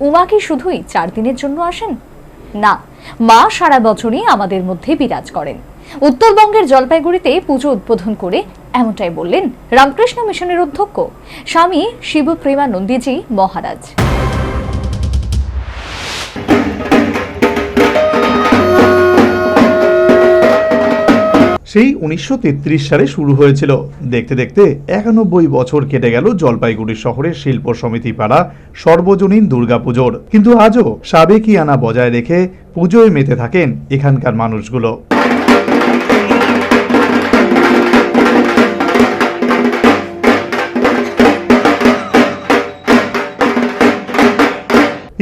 উমা কি শুধুই চার দিনের জন্য আসেন? না, মা সারা বছরই আমাদের মধ্যে বিরাজ করেন। উত্তরবঙ্গের জলপাইগুড়িতে পুজো উদ্বোধন করে এমনটাই বললেন রামকৃষ্ণ মিশনের অধ্যক্ষ স্বামী শিবপ্রেমানন্দীজি মহারাজ। সেই উনিশশো তেত্রিশ সালে শুরু হয়েছিল। দেখতে দেখতে একানব্বই বছর কেটে গেল জলপাইগুড়ি শহরের শিল্প সমিতি পাড়া সর্বজনীন দুর্গাপুজোর। কিন্তু আজও সাবেকিয়ানা বজায় রেখে পুজোয় মেতে থাকেন এখানকার মানুষগুলো।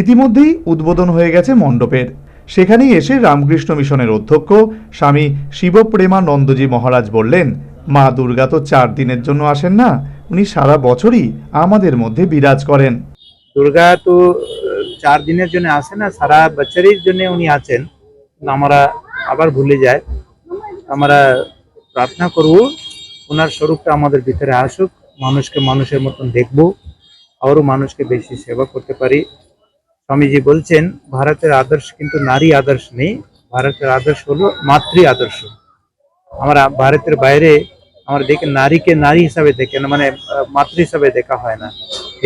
ইতিমধ্যেই উদ্বোধন হয়ে গেছে মণ্ডপের। সেখানেই এসে রামকৃষ্ণ মিশনের অধ্যক্ষ স্বামী শিবপ্রেমানন্দজি মহারাজ বললেন, মা দুর্গা তো চার দিনের জন্য আসেন না, উনি সারা বছরই আমাদের মধ্যে বিরাজ করেন। দুর্গা তো চার দিনের জন্য আসে না, সারা বছরের জন্য উনি আছেন। আমরা আবার ভুলে যায় আমরা প্রার্থনা করব ওনার স্বরূপটা আমাদের ভিতরে আসুক, মানুষকে মানুষের মতন দেখব, আরও মানুষকে বেশি সেবা করতে পারি। স্বামীজি বলছেন, ভারতের আদর্শ কিন্তু নারী আদর্শ নেই, ভারতের আদর্শ হলো মাতৃ আদর্শ। আমরা ভারতের বাইরে আমরা দেখে নারীকে নারী হিসাবে দেখে না মানে মাতৃ হিসাবে দেখা হয় না।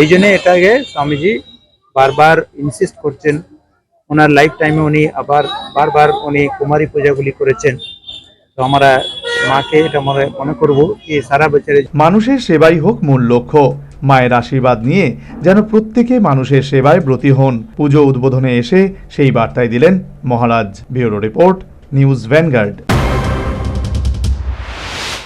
এই জন্য এটাকে স্বামীজি বারবার ইনসিস্ট করছেন। ওনার লাইফ টাইমে উনি আবার, বারবার উনি কুমারী পূজাগুলি করেছেন। তো আমরা মাকে এটা মনে মনে করব কি সারা বছরে মানুষের সেবাই হোক মূল লক্ষ্য। মায়ের আশীর্বাদ নিয়ে যেন প্রত্যেকে মানুষের সেবায় ব্রতী হন। পুজো উদ্বোধনে এসে সেই বার্তায় দিলেন মহারাজ। Bureau report, news Vanguard.